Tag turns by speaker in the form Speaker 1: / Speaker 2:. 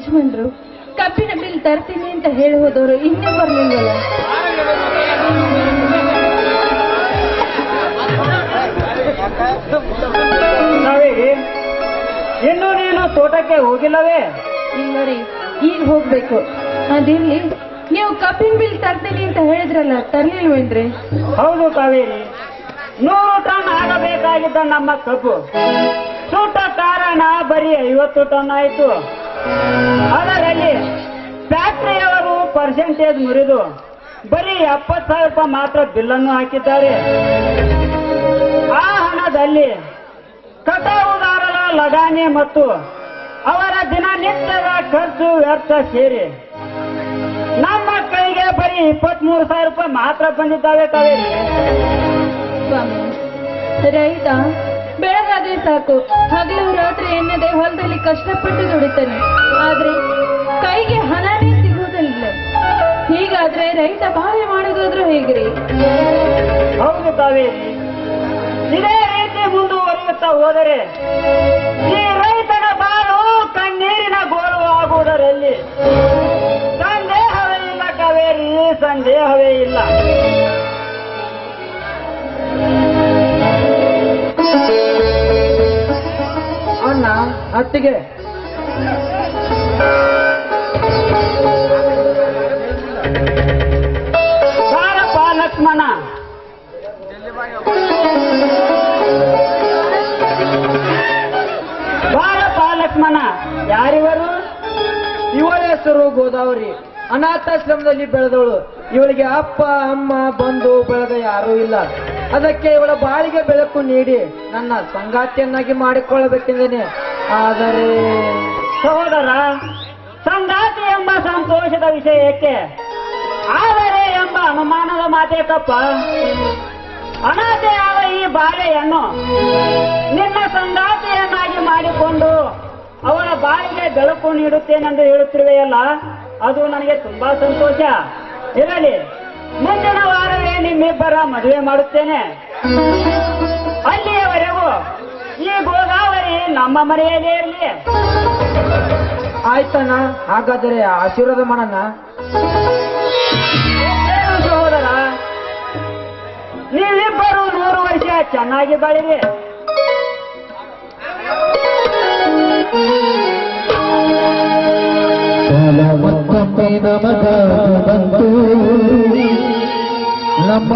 Speaker 1: ಯಜಮಾನ್ರು ಕಬ್ಬಿನ ಬಿಲ್ ತರ್ತೀನಿ ಅಂತ ಹೇಳಿ ಹೋದವರು ಇನ್ನೂ ಬರ್ಲಿಲ್ವಲ್ಲ
Speaker 2: ಇನ್ನು ನೀನು ತೋಟಕ್ಕೆ ಹೋಗಿಲ್ಲವೇ?
Speaker 1: ಇಲ್ಲ ರೀ ಈಗ ಹೋಗ್ಬೇಕು. ಅದಿರ್ಲಿ ನೀವು ಕಬ್ಬಿನ ಬಿಲ್ ತರ್ತೀನಿ ಅಂತ ಹೇಳಿದ್ರಲ್ಲ ತರ್ಲಿಲ್ವೇನ್ರಿ
Speaker 2: ಹೌದು ಕಾವೇರಿ. ನೂರು ಟನ್ ಆಗಬೇಕಾಗಿದ್ದ ನಮ್ಮ ಕಬ್ಬು. ಸುಟ್ಟ ಕಾರಣ ಬರೀ ಐವತ್ತು ಟನ್ ಆಯಿತು. ಅದರಲ್ಲಿ ಫ್ಯಾಕ್ಟರಿಯವರು ಪರ್ಸೆಂಟೇಜ್ ಮುರಿದು ಬರೀ ಎಪ್ಪತ್ತು ಸಾವಿರ ರೂಪಾಯಿ ಮಾತ್ರ ಬಿಲ್ಲನ್ನು ಹಾಕಿದ್ದಾರೆ. ಆ ಹಣದಲ್ಲಿ ಕಟಾವುದಾರರ ಲಗಾನೆ ಮತ್ತು ಅವರ ದಿನನಿತ್ಯದ ಖರ್ಚು ವ್ಯರ್ಥ ಸೇರಿ ನಮ್ಮ ಕೈಗೆ ಬರೀ ಇಪ್ಪತ್ಮೂರು ಸಾವಿರ ರೂಪಾಯಿ ಮಾತ್ರ ಬಂದಿದ್ದಾವೆ
Speaker 1: ಸ್ವಾಮಿ, ರೈತ ಬೆಳಗಾದ್ರೆ ಸಾಕು. ಹಗಲು ರಾತ್ರಿ ಎನ್ನದೆ ಹೊಲದಲ್ಲಿ ಕಷ್ಟಪಟ್ಟು ದುಡಿತಾನೆ. ಆದ್ರೆ ಕೈಗೆ ಹಣನೇ ಸಿಗುವುದಿಲ್ಲ. ಹೀಗಾದ್ರೆ ರೈತ ಬಾಳೆ ಮಾಡೋದಾದ್ರೂ ಹೇಗ್ರಿ?
Speaker 2: ಹೌದು ತಾವೇ ಇದೇ ರೀತಿ ಮುಂದುವರಿಯುತ್ತಾ ಹೋದರೆ ಈ ರೈತನ ಬಾಳು ಕಣ್ಣೀರಿನ ಗೋಳು ಆಗುವುದರಲ್ಲಿ ಸಂದೇಹವೇ ಇಲ್ಲ ಕಾವೇರಿ ಸಂದೇಹವೇ ಇಲ್ಲ.
Speaker 3: ಅತ್ತಿಗೆ
Speaker 2: ಬಾರಪ್ಪ ಲಕ್ಷ್ಮಣ. ಲಕ್ಷ್ಮಣ. ಯಾರಿವರು?
Speaker 3: ಇವಳ ಹೆಸರು ಗೋದಾವರಿ. ಅನಾಥಾಶ್ರಮದಲ್ಲಿ ಬೆಳೆದವಳು. ಇವಳಿಗೆ ಅಪ್ಪ, ಅಮ್ಮ, ಬಂಧು, ಬೆಳೆದ ಯಾರೂ ಇಲ್ಲ. ಅದಕ್ಕೆ ಇವಳ ಬಾಳಿಗೆ ಬೆಳಕು ನೀಡಿ ನನ್ನ ಸಂಗಾತಿಯನ್ನಾಗಿ ಮಾಡಿಕೊಳ್ಳಬೇಕೆಂದೇನೆ. ಆದರೆ
Speaker 2: ಸೋದರ, ಸಂಗಾತಿ ಎಂಬ ಸಂತೋಷದ ವಿಷಯಕ್ಕೆ ಆದರೆ ಎಂಬ ಅನುಮಾನದ ಮಾತೇಕಪ್ಪ ಅನಾಥೆಯಾದ ಈ ಬಾಳೆಯನ್ನು ನಿನ್ನ ಸಂಗಾತಿಯನ್ನಾಗಿ ಮಾಡಿಕೊಂಡು ಅವಳ ಬಾಳಿಗೆ ಬೆಳಕು ನೀಡುತ್ತೇನೆಂದು ಹೇಳುತ್ತಿರುವೆಯಲ್ಲ, ಅದು ನನಗೆ ತುಂಬಾ ಸಂತೋಷ. ಇರಲಿ, ಮುಂದಿನ ವಾರವೇ ನಿಮ್ಮಿಬ್ಬರ ಮದುವೆ ಮಾಡುತ್ತೇನೆ. ನಮ್ಮ ಮನೆಯಲ್ಲೇ ಇರಲಿ.
Speaker 3: ಆಯ್ತಣ್ಣ ಹಾಗಾದರೆ ಆಶೀರ್ವಾದ
Speaker 2: ಮಾಡಣ್ಣ ಸಹೋದರ ನೀವಿಬ್ಬರು ನೂರು ವರ್ಷ ಚೆನ್ನಾಗಿ ಬಾಳಿರಿ.
Speaker 4: ನಮಗ ಬಂತು ನಮ್ಮ